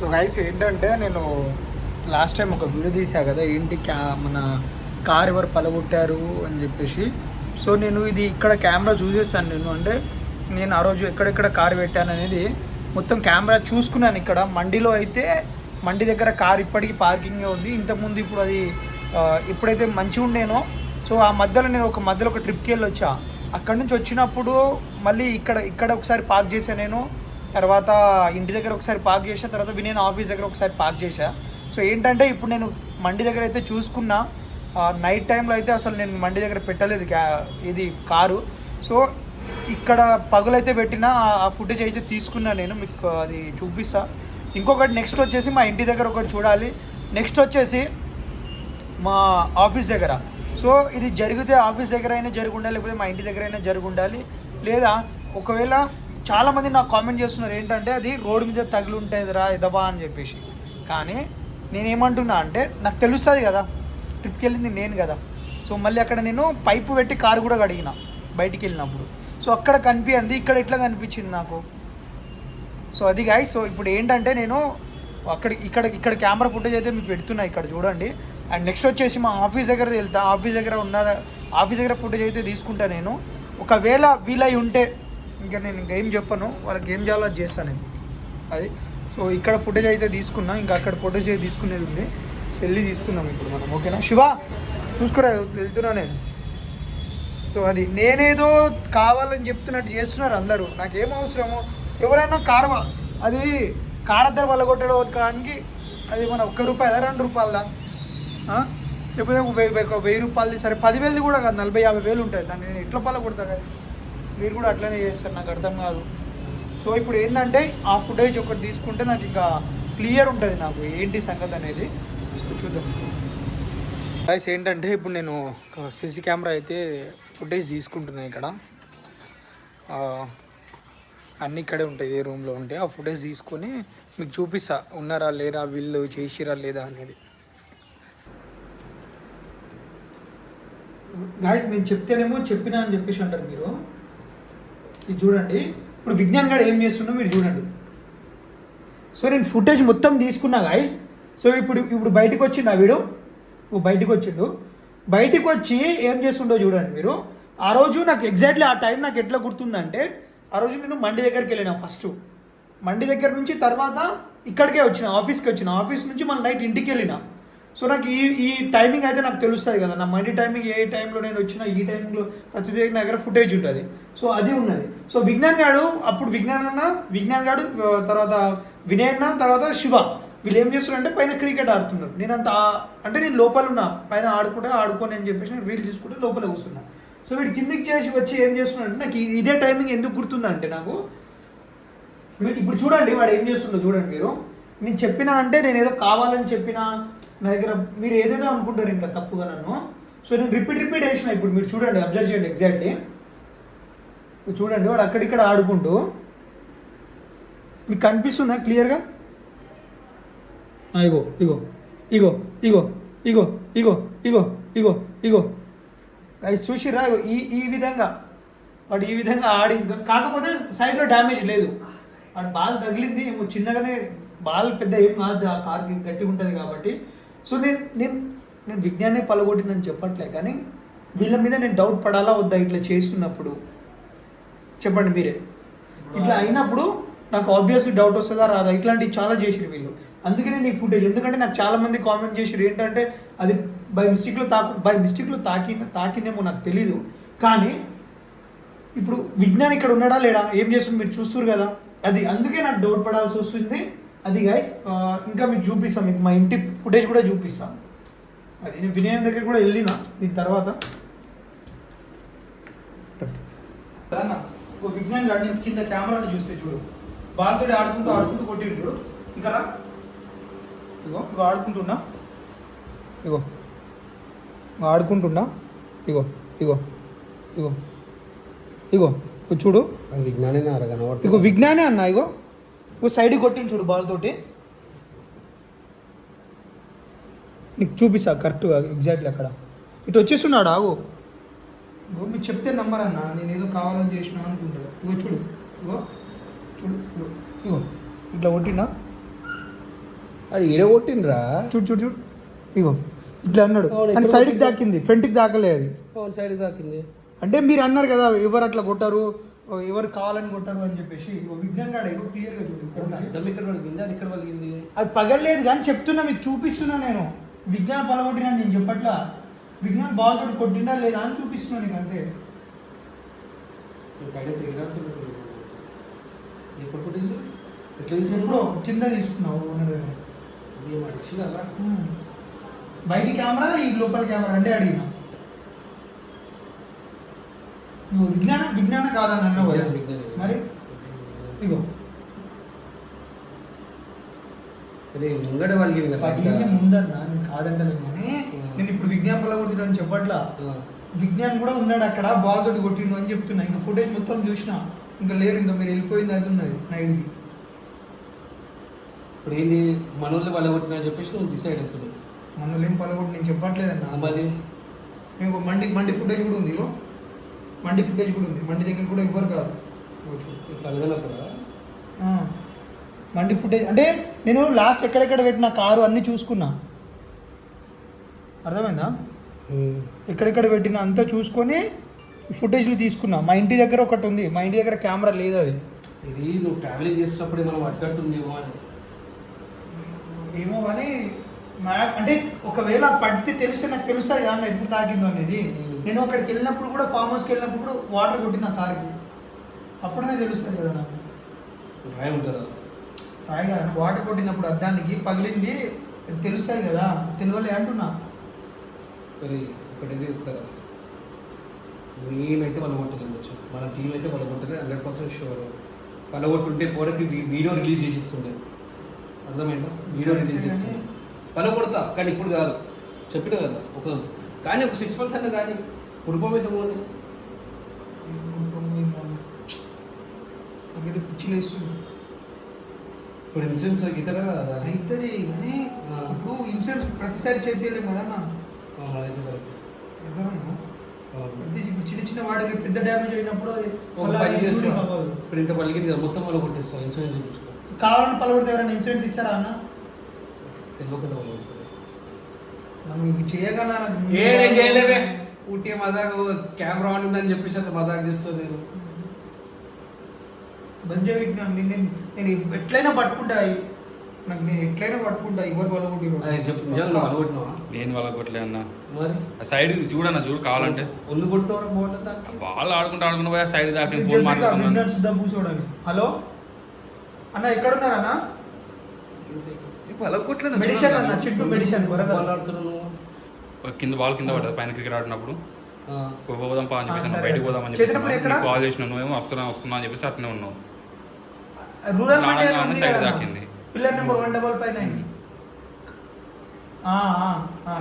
So guys ఏంటంటే నేను last time ఒక వీడియో తీసా కదా ఏంటి క్యా మన కార్ ఎవరు పలగొట్టారు అని చెప్పేసి. సో నేను ఇది ఇక్కడ కెమెరా చూసేసాను నేను అంటే నేను ఆ రోజు ఎక్కడెక్కడ కార్ పెట్టాను అనేది మొత్తం కెమెరా చూసుకున్నాను ఇక్కడ. మండిలో అయితే మండి దగ్గర కార్ ఇప్పటికీ పార్కింగ్ ఉంది. ఇంతకుముందు ఇప్పుడు అది ఇప్పుడైతే మంచిగా ఉండేనో. సో ఆ మధ్యలో నేను ఒక మధ్యలో ఒక ట్రిప్కి వెళ్ళి వచ్చా అక్కడ నుంచి వచ్చినప్పుడు మళ్ళీ ఇక్కడ ఇక్కడ ఒకసారి పార్క్ చేశాను నేను. తర్వాత ఇంటి దగ్గర ఒకసారి పార్క్ చేసా తర్వాత వినయన్ ఆఫీస్ దగ్గర ఒకసారి పార్క్ చేశా. సో ఏంటంటే ఇప్పుడు నేను మండి దగ్గర అయితే చూసుకున్నా నైట్ టైంలో అయితే అసలు నేను మండి దగ్గర పెట్టలేదు ఇది కారు. సో ఇక్కడ పగులైతే పెట్టిన ఆ ఫుటేజ్ అయితే తీసుకున్నా నేను మీకు అది చూపిస్తా. ఇంకొకటి నెక్స్ట్ వచ్చేసి మా ఇంటి దగ్గర ఒకటి చూడాలి. నెక్స్ట్ వచ్చేసి మా ఆఫీస్ దగ్గర. సో ఇది జరిగితే ఆఫీస్ దగ్గర అయినా జరిగి ఉండాలి లేకపోతే మా ఇంటి దగ్గర అయినా జరిగి ఉండాలి. లేదా ఒకవేళ చాలామంది నాకు కామెంట్ చేస్తున్నారు ఏంటంటే అది రోడ్డు మీద తగిలి ఉంటుందిరా ఇదబా అని చెప్పేసి. కానీ నేనేమంటున్నా అంటే నాకు తెలుస్తుంది కదా ట్రిప్కి వెళ్ళింది నేను కదా. సో మళ్ళీ అక్కడ నేను పైపు పెట్టి కారు కూడా కడిగిన బయటికి వెళ్ళినప్పుడు సో అక్కడ కనిపించింది ఇక్కడ ఎట్లా కనిపించింది నాకు? సో అది గాయ సో ఇప్పుడు ఏంటంటే నేను అక్కడ ఇక్కడ ఇక్కడ కెమెరా ఫుటేజ్ అయితే మీకు పెడుతున్నా ఇక్కడ చూడండి. అండ్ నెక్స్ట్ వచ్చేసి మా ఆఫీస్ దగ్గర వెళ్తా ఆఫీస్ దగ్గర ఉన్న ఆఫీస్ దగ్గర ఫుటేజ్ అయితే తీసుకుంటా నేను. ఒకవేళ వీలై ఉంటే ఇంకా నేను ఇంకా ఏం చెప్పను వాళ్ళకి ఏం చేయాలో అది చేస్తాను నేను. అది. సో ఇక్కడ ఫుటేజ్ అయితే తీసుకున్నా ఇంకా అక్కడ ఫుటేజ్ అయితే తీసుకునేది ఉంది. వెళ్ళి తీసుకున్నాం ఇప్పుడు మనం ఓకేనా? శివ చూసుకురా వెళ్తున్నా నేను. సో అది నేనేదో కావాలని చెప్తున్నట్టు చేస్తున్నారు అందరూ. నాకేం అవసరమో. ఎవరైనా కారవ? అది కారద్దరు వల్ల కొట్టడానికి అది మన ఒక్క రూపాయల రెండు రూపాయలదా లేకపోతే వెయ్యి ఒక వెయ్యి రూపాయలది సరే పదివేలది కూడా కాదు నలభై యాభై వేలు ఉంటాయి. దాన్ని నేను ఎట్లా పల్ల కొడతా కదా మీరు కూడా అట్లనే చేస్తారు నాకు అర్థం కాదు. సో ఇప్పుడు ఏంటంటే ఆ ఫుటేజ్ ఒకటి తీసుకుంటే నాకు ఇంకా క్లియర్ ఉంటుంది నాకు ఏంటి సంగతి అనేది. సో చూద్దాం. గైస్ ఏంటంటే ఇప్పుడు నేను సీసీ కెమెరా అయితే ఫుటేజ్ తీసుకుంటున్నాను ఇక్కడ. అన్నీ ఇక్కడే ఉంటాయి ఏ రూమ్లో ఉంటే. ఆ ఫుటేజ్ తీసుకొని మీకు చూపిస్తా ఉన్నారా లేరా వీళ్ళు చేసిరా లేదా అనేది. గాయస్ నేను చెప్తేనేమో చెప్పినా అని చెప్పేసి అంటారు మీరు. ఇది చూడండి. ఇప్పుడు విజ్ఞాన్ గారు ఏం చేస్తుండో మీరు చూడండి. సో నేను ఫుటేజ్ మొత్తం తీసుకున్నా గాయస్ సో ఇప్పుడు ఇప్పుడు బయటకు వచ్చిండు ఆ వీడు బయటకు వచ్చిండు. బయటకు వచ్చి ఏం చేస్తుండో చూడండి మీరు. ఆ రోజు నాకు ఎగ్జాక్ట్లీ ఆ టైం నాకు ఎట్లా గుర్తుందంటే ఆ రోజు నేను మండి దగ్గరికి వెళ్ళిన ఫస్ట్ మండి దగ్గర నుంచి తర్వాత ఇక్కడికే వచ్చిన ఆఫీస్కి వచ్చిన. ఆఫీస్ నుంచి మన నైట్ ఇంటికి వెళ్ళిన. సో నాకు ఈ ఈ టైమింగ్ అయితే నాకు తెలుస్తుంది కదా. నా మండి టైమింగ్ ఏ టైంలో నేను వచ్చిన ఈ టైంలో ప్రతి దగ్గర దగ్గర ఫుటేజ్ ఉంటుంది. సో అది ఉన్నది. సో విజ్ఞాన్ గాడు అప్పుడు విజ్ఞాన్ అన్న విజ్ఞాన్ గాడు తర్వాత వినయ్ అన్న తర్వాత శివ. వీళ్ళు ఏం చేస్తున్నారంటే పైన క్రికెట్ ఆడుతున్నారు. నేను అంత అంటే నేను లోపల ఉన్నా పైన ఆడుకుంటే ఆడుకోని అని చెప్పేసి నేను వీళ్ళు తీసుకుంటే లోపల కూర్చున్నా. సో వీడు కిందికి చేసి వచ్చి ఏం చేస్తున్నాడంటే నాకు ఇదే టైమింగ్ ఎందుకు గుర్తుందంటే నాకు మీరు ఇప్పుడు చూడండి వాడు ఏం చేస్తుండో చూడండి మీరు. నేను చెప్పినా అంటే నేను ఏదో కావాలని చెప్పినా నా దగ్గర మీరు ఏదేదో అనుకుంటారు ఇంకా తప్పుగా నన్ను. సో నేను రిపీట్ రిపీట్ వేసిన ఇప్పుడు మీరు చూడండి అబ్జర్వ్ చేయండి ఎగ్జాక్ట్లీ చూడండి వాడు అక్కడిక్కడ ఆడుకుంటూ. మీకు కనిపిస్తుందా క్లియర్గా ఇగో ఇగో ఇగో ఇగో ఇగో ఇగో ఇగో ఇగో ఇగో. అది చూసిరా ఇగో ఈ ఈ విధంగా. వాడు ఈ విధంగా ఆడి కాకపోతే సైడ్లో డ్యామేజ్ లేదు. వాడు బాల్ తగిలింది ఏమో చిన్నగానే బాల్ పెద్ద ఏం కాదు ఆ కార్కి గట్టిగా ఉంటుంది కాబట్టి. సో నేను నేను నేను విజ్ఞానే పలగొట్టినని చెప్పట్లే కానీ వీళ్ళ మీద నేను డౌట్ పడాలా వద్దా ఇట్లా చేస్తున్నప్పుడు? చెప్పండి మీరే. ఇట్లా అయినప్పుడు నాకు ఆబ్వియస్లీ డౌట్ వస్తుందా రాదా? ఇట్లాంటివి చాలా చేసిరు వీళ్ళు. అందుకనే నీ ఫుటేజ్ ఎందుకంటే నాకు చాలా మంది కామెంట్ చేసిరు ఏంటంటే అది బై మిస్టేక్లో తాకు బై మిస్టేక్లో తాకి తాకిందేమో నాకు తెలీదు. కానీ ఇప్పుడు విజ్ఞాన్ ఇక్కడ ఉన్నాడా లేడా? ఏం చేస్తుంది? మీరు చూస్తారు కదా. అది అందుకే నాకు డౌట్ పడాల్సి వస్తుంది. అది గైస్ ఇంకా మీకు చూపిస్తాను మీకు మా ఇంటి ఫుటేజ్ కూడా చూపిస్తాను అది నేను వినయన్ దగ్గర కూడా వెళ్ళిన దీని తర్వాత. ఓ విజ్ఞాన్ నేను కింద కెమెరాలో చూస్తే చూడు. బాల్తో ఆడుకుంటూ ఆడుకుంటూ కొట్టిండు చూడు. ఇక్కడ ఇగో ఇగో ఆడుకుంటున్నా. ఇగో. ఆడుకుంటున్నా. ఇగో ఇగో ఇగో. ఇగో చూడు. విజ్ఞానే ఇగో విజ్ఞానే అన్న ఇగో. ఇగో సైడ్ కొట్టిండు చూడు బాల్ తోటి. నీకు చూపిస్తా కరెక్ట్గా ఎగ్జాక్ట్లీ అక్కడ. ఇటు వచ్చేస్తున్నాడు ఆగు. ఇగో మీరు చెప్తే నమ్మరన్నా నేను ఏదో కావాలని చేసినా అనుకుంటారు ఇగో చూడు ఇగో చూడు ఇగో ఇగో. ఇట్లా కొట్టినా అది ఈడ కొట్టిండ్రా? చూడు చూడు చూడు. ఇగో ఇట్లా అన్నాడు. సైడ్కి? దాకింది ఫ్రంట్కి దాకలే అది. అవును సైడ్ తాకింది. అంటే మీరు అన్నారు కదా ఎవరు అట్లా కొట్టారు? ఎవరు కావాలని కొట్టారు అని చెప్పేసి విజ్ఞాన్ గాడు ఇగో క్లియర్గా చూడు. అద్దం ఇక్కడ పలిగింది అది ఇక్కడ పలిగింది అది పగలలేదు కానీ చెప్తున్నా మీకు చూపిస్తున్నా నేను. విజ్ఞాన్ పలగొట్టినా నేను చెప్పట్లా? విజ్ఞాన్ బాల్ తోటి కొట్టిండా లేదా అని చూపిస్తున్నా నీకు అంతే. ఎప్పుడు ఫుటేజ్ ఎట్లా తీసుకున్నావు కింద తీసుకున్నావు. బయటి కెమెరా ఈ లోపల కెమెరా అంటే అడిగిన. నువ్వు విజ్ఞాన విజ్ఞాన కాదని అన్నావు. మరి? ఇగో. ముంగడ పడింది ముందన్న నేను కానీ ఉమ్. నేను ఇప్పుడు విజ్ఞాన్ పలగొడుతున్నాను చెప్పట్లా. విజ్ఞాన్ కూడా ఉన్నాడు అక్కడ బాల్ తోటి కొట్టిండు అని చెప్తున్నా. ఇంకా ఫుటేజ్ మొత్తం చూసిన. ఇంకా లేరు ఇంకా మీరు వెళ్ళిపోయింది అది ఉన్నది నైట్కి ఇప్పుడు ఏంది? మనోళ్ళు కొట్టిన అని చెప్పేసి నువ్వు డిసైడ్ అవుతున్నావు. మనల్ని ఏం పలగొట్టి నేను చెప్పట్లేదన్న. ఇంకో మండి మండి ఫుటేజ్ కూడా ఉంది ఇగో. మండి ఫుటేజ్ కూడా ఉంది. మండి దగ్గర కూడా ఎవ్వరు కాదు. మండి ఫుటేజ్ అంటే నేను లాస్ట్ ఎక్కడెక్కడ పెట్టిన కారు అన్నీ చూసుకున్నా. అర్థమైందా? ఎక్కడెక్కడ పెట్టిన అంతా చూసుకొని ఫుటేజ్లు తీసుకున్నా. మా ఇంటి దగ్గర ఒకటి ఉంది. మా ఇంటి దగ్గర కెమెరా లేదు అది. ఇది నువ్వు ట్రావెలింగ్ చేసినప్పుడు మనం అడ్డట్టుందేమో అని. ఏమో కానీ అంటే ఒకవేళ పడితే తెలిస్తే నాకు తెలుస్తుంది కానీ ఎప్పుడు తాకిందో అనేది. నేను అక్కడికి వెళ్ళినప్పుడు కూడా ఫామ్ హౌస్కి వెళ్ళినప్పుడు కూడా వాటర్ కొట్టిన కారుకి అప్పుడనే తెలుస్తుంది కదా నాకు. రాయి ఉంటారా రాయిగా వాటర్ కొట్టినప్పుడు అద్దానికి పగిలింది తెలుస్తుంది కదా తెలియలే అంటున్నా. మరి ఒకటైతే చెప్తారా? మేమైతే వాళ్ళ కొట్టలేము వచ్చు మన టీం అయితే కొట్టలే హండ్రెడ్ పర్సెంట్ షూర్ కొట్టుంటే పోరకి వీడియో రిలీజ్ చేసిస్తుండే. అర్థమైందా? వీడియో రిలీజ్ చేస్తుండే. కొడతా కానీ ఇప్పుడు కాదు. చెప్పిన కదా ఒక కానీ ఒక సిక్స్ మంత్స్ అన్న కానీ కుటుంబం అయితే పోనీ నాకైతే పిచ్చిలేస్తుంది ఇప్పుడు ఇన్సూరెన్స్ ఇతర. అవుతుంది కానీ. ఇప్పుడు ఇన్సూరెన్స్ ప్రతిసారి చేపించలేము కదన్నా ఆ, అదైతే కరెక్ట్. ప్రతి ఇప్పుడు చిన్న చిన్న వాటికి పెద్ద డ్యామేజ్ అయినప్పుడు. ఇప్పుడు ఇంత పలిగింది కదా మొత్తం వాళ్ళు కొట్టేస్తా ఇన్సూరెన్స్ కావాలని పలవడితే ఎవరైనా ఇన్సూరెన్స్ ఇస్తారా అన్న? తెలియకుండా ఏ నేను చేయలేవే ఊటీ మజాక్ కెమెరా ఆన్ ఉందని చెప్పేసి అట్లా మజాక్ చేస్తాను నేను. బంద్ చేయ విజ్ఞానం నేను నేను- ఎట్లయినా పట్టుకుంటా. నాకు నేను ఎట్లయినా పట్టుకుంటా. ఎవరు కొట్టినావా నేను వాళ్ళ కొట్టలే అన్న. మరి? ఆ సైడ్ చూడన్న చూడు కావాలంటే. ఒళ్ళు బాల్ దానికి వాళ్ళు ఆడుకుంటూ ఆడుకుంటూ పోయి సైడ్ దాకా ఫోన్ పూసోడని హలో? అన్న ఎక్కడున్నారన్నా? వాళ్ళ కొట్టలేదు మెడిసిన్ అన్న చింటూ మెడిసిన్ నువ్వు కింద బాల్ కింద పడ్డది పైన క్రికెట్ ఆడినప్పుడు పోదాం పా అని చెప్పేసి. బయటకు పోదాం అని? చెప్పేసి కాల్ చేసిన నువ్వేమో వస్తున్నా వస్తున్నా అని చెప్పేసి అట్నే ఉన్నావు. రూరల్ మండి అని రాగానే ఉంది సైడ్ కదా. దాకింది. Pillar number one double five nine.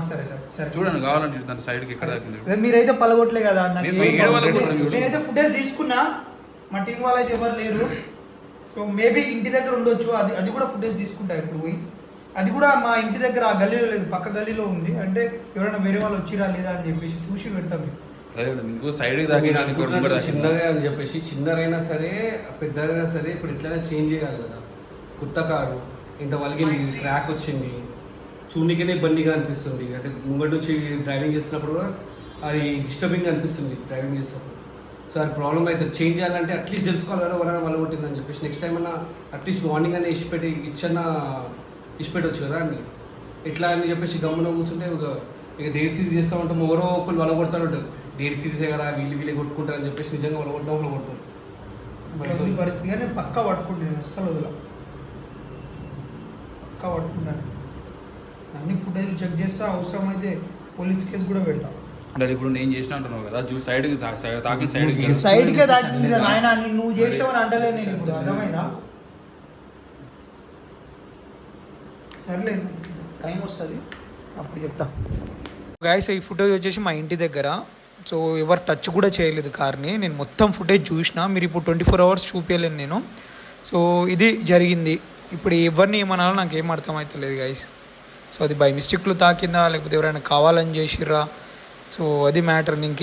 సరే సరే సరే. చూడండి కావాలంటే దాని సైడ్కి ఎక్కడ దాకింది మీరైతే పలగొట్టలే కదా నాకు నేను ఏం ఏడు వాళ్ళ పలగొట్టలేదు. కూడా చూడు. నేనైతే ఫుటేజ్ తీసుకున్నా. మా టీం వాళ్ళు అయితే ఎవరు లేరు. సో మేబీ ఇంటి దగ్గర ఉండొచ్చు. అది అది కూడా ఫుటేజ్ తీసుకుంటా ఇప్పుడు పోయి. అది కూడా మా ఇంటి దగ్గర ఆ గల్లీలో లేదు పక్క గల్లీలో ఉంది. అంటే ఎవరైనా వేరే వాళ్ళు వచ్చిరా లేదా అని చెప్పేసి చూసి పెడతాం మీకు. అనుకుంటున్నాను చిన్నగా అని చెప్పేసి చిన్నదైనా సరే పెద్దదైనా సరే ఇప్పుడు ఎట్లయినా చేంజ్ చేయాలి కదా. కొత్త కారు ఇంత వలిగింది క్రాక్ వచ్చింది చూడనికనే ఇబ్బందిగా అనిపిస్తుంది. అంటే ముంగటి నుంచి డ్రైవింగ్ చేస్తున్నప్పుడు కూడా అది డిస్టర్బింగ్ అనిపిస్తుంది డ్రైవింగ్ చేసినప్పుడు సో అది ప్రాబ్లం అయితే చేంజ్ చేయాలంటే అట్లీస్ట్ తెలుసుకోవాలి కదా ఎవరైనా వల్ల కొట్టిందని చెప్పేసి. నెక్స్ట్ టైం అన్నా అట్లీస్ట్ వార్నింగ్ అనే ఇచ్చిపెట్టి ఇచ్చన్నా ఇచ్చిపెట్టవచ్చు కదా అని. ఎట్లా అని చెప్పేసి గమ్మున కూర్చుంటే ఒక ఇక డేట్ సీరీస్ చేస్తూ ఉంటాం ఎవరో ఒకళ్ళు వల్ల కొడతారు ఉంటారు డేట్ సీరీస్ కదా వీళ్ళు వీళ్ళే కొట్టుకుంటారని చెప్పేసి నిజంగా వల్ల కొట్టడం వల్ల కొడతారు. ఇట్లా ఉంది పరిస్థితి కానీ నేను పక్కా పట్టుకుంటాను నేను అస్సలు వదల. పక్కా పట్టుకుంటాను. అన్ని ఫుటేజ్ చెక్ చేస్తా అవసరం అయితే పోలీస్ కేసు కూడా పెడతా. అంటే ఇప్పుడు నేను చేసిన అంటున్నావు కదా చూ సైడ్ నువ్వు సైడ్ చేసి- సైడ్కే దాకింది నాయన నువ్వు చేసావని అంటలే నేను ఇప్పుడు. అర్థమైందా? సర్లే టైం వస్తుంది. అప్పుడు చెప్తా. గాయస్ ఈ ఫుటేజ్ వచ్చేసి మా ఇంటి దగ్గర. సో ఎవరు టచ్ కూడా చేయలేదు కార్ని. నేను మొత్తం ఫుటేజ్ చూసిన. మీరు ఇప్పుడు ట్వంటీ ఫోర్ అవర్స్ చూపించలేను నేను. సో ఇది జరిగింది. ఇప్పుడు ఎవరిని ఏమనాలో నాకు ఏం అర్థమవుతలేదు గాయస్ సో అది బై మిస్టేక్లు తాకిందా? లేకపోతే ఎవరైనా కావాలని చేసిర్రా? సో అది మ్యాటర్ నేను